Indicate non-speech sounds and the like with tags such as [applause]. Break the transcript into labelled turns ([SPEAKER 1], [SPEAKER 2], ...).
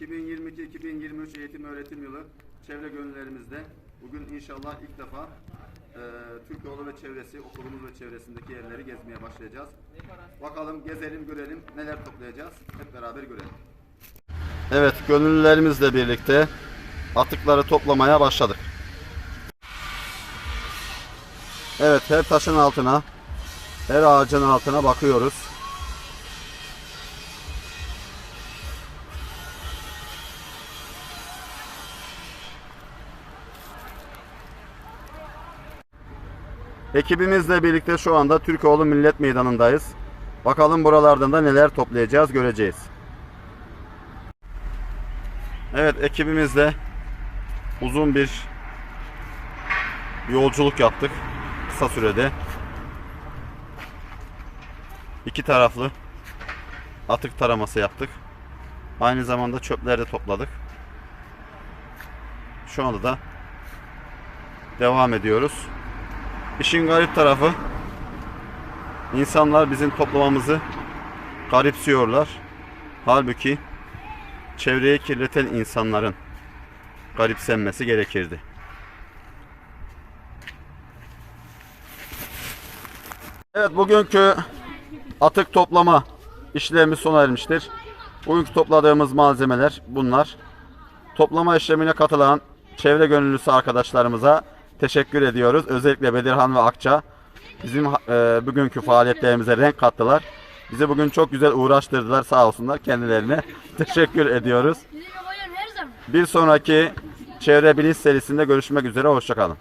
[SPEAKER 1] 2022-2023 eğitim öğretim yılı çevre gönüllerimizde bugün inşallah ilk defa e, Türkoğlu ve çevresi, okulumuz ve çevresindeki yerleri gezmeye başlayacağız. Bakalım gezelim görelim neler toplayacağız hep beraber görelim. Evet gönüllülerimizle birlikte atıkları toplamaya başladık. Evet her taşın altına her ağacın altına bakıyoruz. Ekibimizle birlikte şu anda Türkoğlu Millet Meydanı'ndayız. Bakalım buralardan da neler toplayacağız göreceğiz. Evet ekibimizle uzun bir yolculuk yaptık kısa sürede. İki taraflı atık taraması yaptık. Aynı zamanda çöpleri de topladık. Şu anda da devam ediyoruz. İşin garip tarafı insanlar bizim toplamamızı garipsiyorlar. Halbuki çevreyi kirleten insanların garipsenmesi gerekirdi. Evet bugünkü atık toplama işlemimiz sona ermiştir. Bugünkü topladığımız malzemeler bunlar. Toplama işlemine katılan çevre gönüllüsü arkadaşlarımıza teşekkür ediyoruz. Özellikle Bedirhan ve Akça bizim e, bugünkü faaliyetlerimize renk kattılar. Bizi bugün çok güzel uğraştırdılar sağ olsunlar kendilerine. [laughs] teşekkür ediyoruz. Bir sonraki çevre bilinç serisinde görüşmek üzere hoşçakalın.